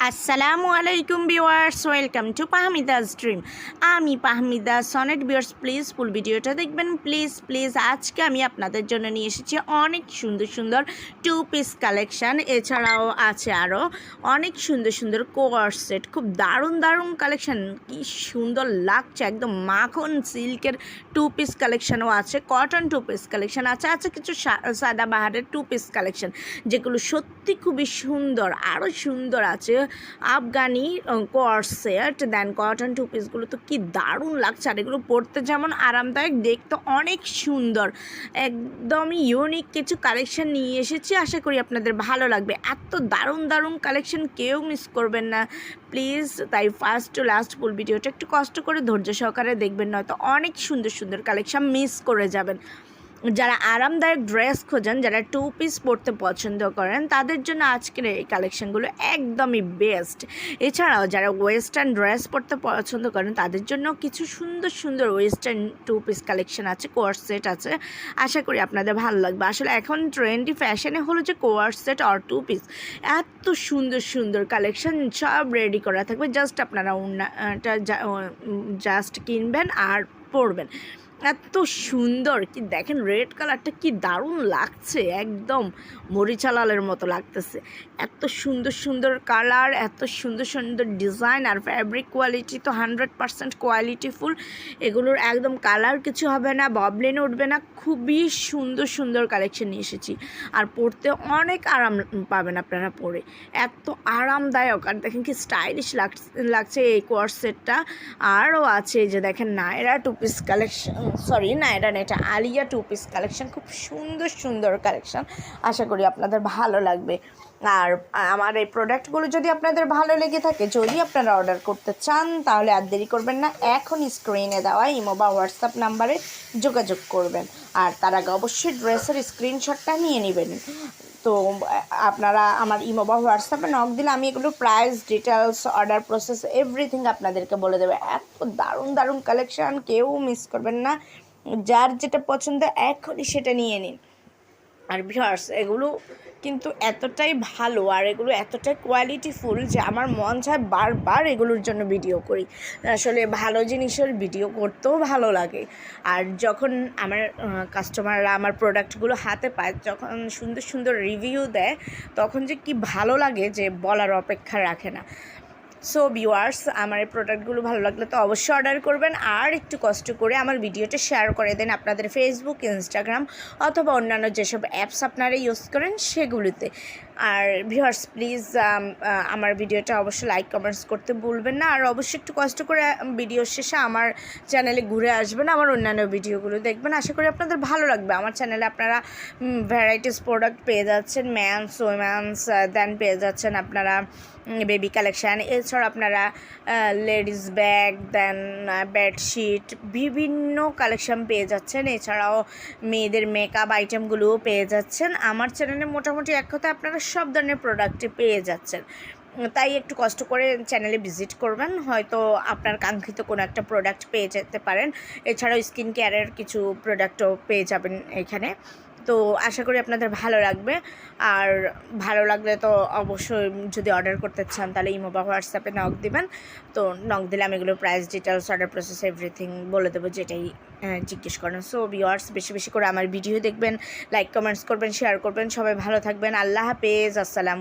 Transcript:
আসসালামু আলাইকুম viewers welcome to Pahmida's dream আমি Pahmida Sonet viewers please full ভিডিওটা দেখবেন। প্লিজ প্লিজ আজকে আমি আপনাদের জন্য নিয়ে এসেছি অনেক সুন্দর সুন্দর টু পিস কালেকশান এছাড়াও আছে আরও অনেক সুন্দর সুন্দর কোয়ার সেট খুব দারুণ দারুণ কালেকশান কি সুন্দর লাগছে, একদম মাখন সিল্কের টু পিস কালেকশানও আছে কটন টু পিস কালেকশান আছে আছে কিছু সাদা বাহারের টু পিস কালেকশান যেগুলো সত্যি খুবই সুন্দর আরও সুন্দর আছে। Afghani coord set, then cotton two পিসগুলো তো কি দারুণ লাগছে। আর এগুলো পরতে যেমন আরামদায়ক, দেখতে অনেক সুন্দর। একদমই ইউনিক কিছু কালেকশন নিয়ে এসেছি, আশা করি আপনাদের ভালো লাগবে। এত দারুণ দারুণ কালেকশন কেউ মিস করবেন না। প্লিজ তাই ফার্স্ট টু লাস্ট ফুল ভিডিওটা একটু কষ্ট করে ধৈর্য সহকারে দেখবেন, নয়তো অনেক সুন্দর সুন্দর কালেকশন মিস করে যাবেন। যারা আরামদায়ক ড্রেস খোঁজেন, যারা টু পিস পরতে পছন্দ করেন, তাদের জন্য আজকের এই কালেকশনগুলো একদমই বেস্ট এছাড়াও যারা ওয়েস্টার্ন ড্রেস পরতে পছন্দ করেন, তাদের জন্য কিছু সুন্দর সুন্দর ওয়েস্টার্ন টু পিস কালেকশন আছে কোয়ার সেট আছে। আশা করি আপনাদের ভালো লাগবে। আসলে এখন ট্রেন্ডি ফ্যাশনে হলো যে কোয়ার সেট আর টু পিস এত সুন্দর সুন্দর কালেকশন সব রেডি করা থাকবে। জাস্ট আপনারা ওনাটা জাস্ট কিনবেন আর পরবেন। এত সুন্দর। কি দেখেন, রেড কালারটা কি দারুণ লাগছে, একদম মরিচালালের মতো লাগতেছে। এত সুন্দর সুন্দর কালার, এত সুন্দর সুন্দর ডিজাইন আর ফ্যাব্রিক কোয়ালিটি তো হান্ড্রেড পারসেন্ট কোয়ালিটিফুল এগুলোর একদম কালার কিছু হবে না ববলেন উঠবে না, খুবই সুন্দর সুন্দর কালেকশন নিয়ে এসেছি। আর পরতে অনেক আরাম পাবেন আপনারা পরে। এত আরামদায়ক। আর দেখেন কি স্টাইলিশ লাগছে লাগছে এই কোয়ার সেটটা আরও আছে যে দেখেন Naira two piece collection sorry Naira না, এটা আলিয়া টু পিস কালেকশন খুব সুন্দর সুন্দর কালেকশন আশা করি আপনাদের ভালো লাগবে। আর আমার এই প্রোডাক্টগুলো যদি আপনাদের ভালো লেগে থাকে, যদি আপনারা অর্ডার করতে চান, তাহলে আর দেরি করবেন না, এখন স্ক্রিনে দেওয়া ইমো বা হোয়াটসঅ্যাপ নাম্বারে যোগাযোগ করবেন। আর তার আগে অবশ্যই ড্রেসের স্ক্রিনশটটা নিয়ে নেবেন। তো, আপনারা আমার ইমো বা হোয়াটসঅ্যাপে নক দিলে আমি এগুলো price details order process everything আপনাদেরকে বলে দেবে। এত দারুণ দারুণ কালেকশান কেউ মিস করবেন না। যার যেটা পছন্দ এখনই সেটা নিয়ে নিন। আর ভিউয়ার্স এগুলো কিন্তু এতটাই ভালো আর এগুলো এতটাই কোয়ালিটিফুল যে আমার মন চায় বারবার এগুলোর জন্য ভিডিও করি। আসলে ভালো জিনিসের ভিডিও করতেও ভালো লাগে। আর যখন আমার কাস্টমাররা আমার প্রোডাক্টগুলো হাতে পায়, যখন সুন্দর সুন্দর রিভিউ দেয়, তখন যে কি ভালো লাগে যে বলার অপেক্ষা রাখে না। সো ভিউয়ার্স আমার এই প্রোডাক্টগুলো ভালো লাগলে তো অবশ্যই অর্ডার করবেন। আর একটু কষ্ট করে আমার ভিডিওটা শেয়ার করে দেন আপনাদের ফেসবুক ইনস্টাগ্রাম অথবা অন্যান্য যেসব অ্যাপস আপনারা ইউজ করেন, সেগুলিতে। আর ভিউয়ার্স প্লিজ আমার ভিডিওটা অবশ্যই লাইক কমেন্টস করতে ভুলবেন না। আর অবশ্যই একটু কষ্ট করে ভিডিও শেষে আমার চ্যানেলে ঘুরে আসবেন, আমার অন্যান্য ভিডিওগুলো দেখবেন। আশা করি আপনাদের ভালো লাগবে। আমার চ্যানেলে আপনারা ভ্যারাইটিস প্রোডাক্ট পেয়ে যাচ্ছেন ম্যানস ওমেন্স দেন পেয়ে যাচ্ছেন আপনারা বেবি কালেকশান এছাড়া আপনারা লেডিস ব্যাগ দেন বেডশিট বিভিন্ন কালেকশান পেয়ে যাচ্ছেন। এছাড়াও মেয়েদের মেকআপ আইটেমগুলোও পেয়ে যাচ্ছেন। আমার চ্যানেলে মোটামুটি এক কথা আপনারা সব ধরনের প্রোডাক্টই পেয়ে যাচ্ছেন। তাই একটু কষ্ট করে চ্যানেলে ভিজিট করবেন, হয়তো আপনার কাঙ্ক্ষিত কোনো একটা প্রোডাক্ট পেয়ে যেতে পারেন। এছাড়াও স্কিন কেয়ারের কিছু প্রোডাক্টও পেয়ে যাবেন এখানে। তো আশা করি আপনাদের ভালো লাগবে। আর ভালো লাগলে তো অবশ্যই যদি অর্ডার করতে চান, তাহলে ইমো বা হোয়াটসঅ্যাপে নক দেবেন। তো নক দিলে আমি এগুলো price details order process everything বলে দেবো, যেটাই জিজ্ঞেস করেন। সো ভিওয়ার্স বেশি বেশি করে আমার ভিডিও দেখবেন লাইক কমেন্টস করবেন শেয়ার করবেন। সবাই ভালো থাকবেন। আল্লাহ হাফেজ। আসসালামু